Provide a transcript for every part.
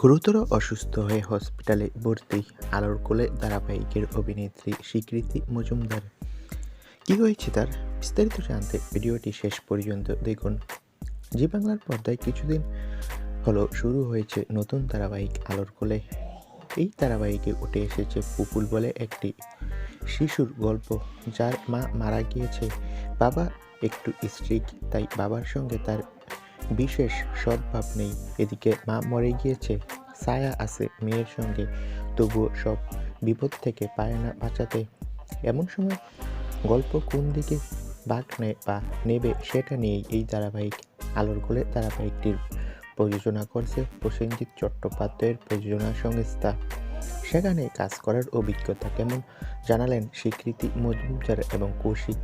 গুরুতর অসুস্থ হয়ে হসপিটালে ভর্তি আলোর কোলে ধারাবাহিকের অভিনেত্রী স্বীকৃতি মজুমদার। কি হয়েছে তার? বিস্তারিত জানতে ভিডিওটি শেষ পর্যন্ত দেখুন। জি বাংলার পর্দায় কিছুদিন হলো শুরু হয়েছে নতুন ধারাবাহিক আলোর কোলে। এই ধারাবাহিকে উঠে এসেছে পুপুল বলে একটি শিশুর গল্প, যার মা মারা গিয়েছে। বাবা একটু স্ট্রিক তাই বাবার সঙ্গে তার বিশেষ সদ্ভাব নেই। এদিকে মা মরে গিয়েছে, ছায়া আছে মেয়ের সঙ্গে। তবুও সব বিপদ থেকে পায় না বাঁচাতে। এমন সময় গল্প কোন দিকে বাঘ নেয় বা নেবে সেটা নিয়েই এই ধারাবাহিক আলোর গোলে ধারাবাহিকটির প্রযোজনা করছে প্রসেনজিৎ চট্টোপাধ্যায়ের প্রযোজনা সংস্থা। সেখানে কাজ করার অভিজ্ঞতা কেমন জানালেন স্বীকৃতি মজুমদার এবং কৌশিক।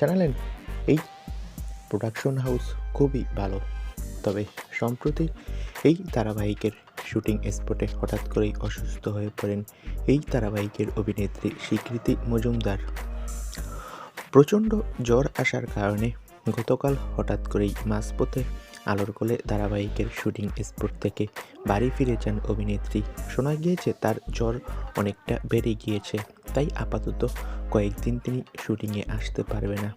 জানালেন, এই প্রোডাকশন হাউস খুবই ভালো। তবে সম্প্রতি এই ধারাবাহিকের শুটিং স্পটে হঠাৎ করেই অসুস্থ হয়ে পড়েন এই ধারাবাহিকের অভিনেত্রী স্বীকৃতি মজুমদার। প্রচণ্ড জ্বর আসার কারণে গতকাল হঠাৎ করেই মাঝপথে আলোর কোলে ধারাবাহিকের শুটিং স্পট থেকে বাড়ি ফিরে যান অভিনেত্রী। শোনা গিয়েছে তার জ্বর অনেকটা বেড়ে গিয়েছে, তাই আপাতত কয়েকদিন তিনি শুটিংয়ে আসতে পারবে না।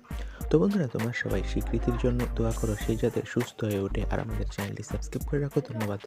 তো বন্ধুরা, তোমার সবাই স্বীকৃতির জন্য দোয়া করো, সেই যাতে সুস্থ হয়ে ওঠে। আর আমাদের চ্যানেলটি সাবস্ক্রাইব করে রাখো, ধন্যবাদ।